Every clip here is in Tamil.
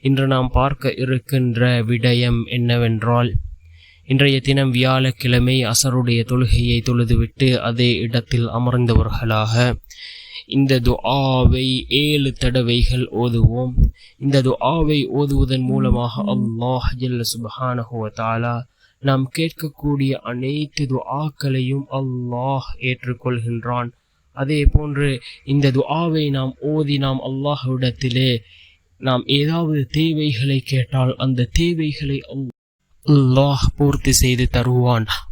இன்று நாம் பார்க்க இருக்கின்ற விடயம் என்னவென்றால் இன்றைய தினம் வியாழக்கிழமை அசருடைய தொழுகையை தொழுதுவிட்டு அதே இடத்தில் அமர்ந்தவர்களாக இந்த துஆவை ஏழு தடவைகள் ஓதுவோம். இந்த துஆவை ஓதுவதன் மூலமாக அல்லாஹ் ஜல்ல சுபஹானஹு வ நாம் கேட்கக்கூடிய அனைத்து துஆக்களையும் அல்லாஹ் ஏற்றுக்கொள்கின்றான். அதே போன்று இந்த துஆவை நாம் ஓதி நாம் அல்லாஹ்விடத்திலே நாம் ஏதாவது தேவைகளை கேட்டால் அந்த தேவைகளை அல்லாஹ் பூர்த்தி செய்து தருவான்.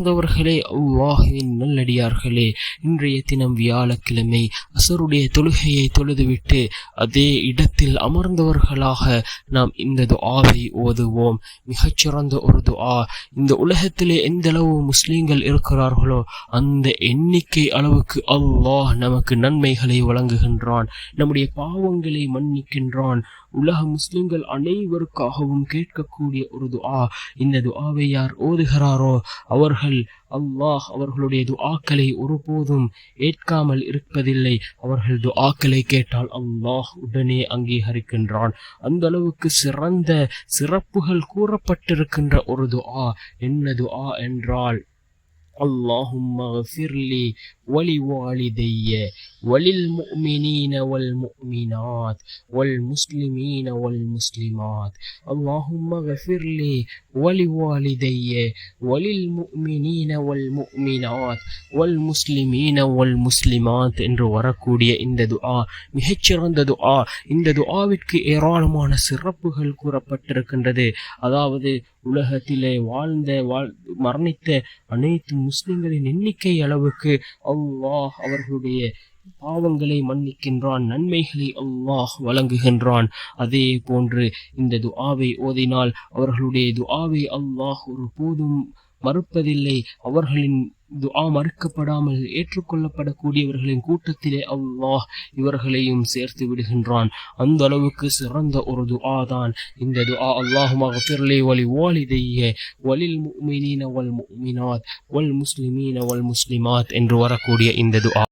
அன்பார்ந்தவர்களே அல்லாஹுவின் நல்லடியார்களே இன்றைய தினம் வியாழக்கிழமை அசருடைய தொழுகையை தொழுதுவிட்டு அதே இடத்தில் அமர்ந்தவர்களாக நாம் இந்த துஆவை ஓதுவோம். மிகச்சிறந்த ஒரு துஆ. இந்த உலகத்திலே எந்த அளவு முஸ்லீம்கள் இருக்கிறார்களோ அந்த எண்ணிக்கை அளவுக்கு அல்லாஹ் நமக்கு நன்மைகளை வழங்குகின்றான் நம்முடைய பாவங்களை மன்னிக்கின்றான். உலக முஸ்லிம்கள் அனைவருக்காகவும் கேட்கக்கூடிய ஒரு துஆ இந்த துஆவை யார் ஓதுகிறாரோ அவர்கள் அல்லாஹ் அவர்களுடைய துஆக்களை ஒருபோதும் ஏற்காமல் இருப்பதில்லை அவர்கள் துஆக்களை கேட்டால் அல்லாஹ் உடனே அங்கீகரிக்கின்றான் அந்த அளவுக்கு சிறந்த சிறப்புகள் கூறப்பட்டிருக்கின்ற ஒரு துஆ என்ன துஆ என்றால் اللهم اغفر لي ولوالدي وللمؤمنين والمؤمنات والمسلمين والمسلمات اللهم اغفر لي ولوالدي وللمؤمنين والمؤمنات والمسلمين والمسلمات என்று வரக்கூடிய இந்த துஆ மிகச்சிறந்த துஆ இந்த துஆவிற்கு ஏராளமான சிறப்புகள் கூறப்பட்டிருக்கின்றது அதாவது உலகத்திலே வாழ்ந்த வாழ் மரணித்த அனைத்து முஸ்லிம்களின் எண்ணிக்கை அளவுக்கு அல்லாஹ் அவர்களுடைய பாவங்களை மன்னிக்கின்றான் நன்மைகளை அல்லாஹ் வழங்குகின்றான். அதே போன்று இந்த துஆவை ஓதினால் அவர்களுடைய துஆவை அல்லாஹ் ஒரு போதும் மறுப்பதில்லை. அவர்களின் துஆ மறுக்கப்படாமல் ஏற்றுக்கொள்ளப்படக்கூடியவர்களின் கூட்டத்திலே அல்லாஹ் இவர்களையும் சேர்த்து விடுகின்றான். அந்த அளவுக்கு சிறந்த ஒரு துஆ தான். இந்த துஆ அல்லாஹுமாக ஃபிர்லி வலி வாலிதைய வலில் முஃமினீன வல் முஃமினாத் வல் முஸ்லிமீன வல் முஸ்லிமாத் என்று வரக்கூடிய இந்த துஆ.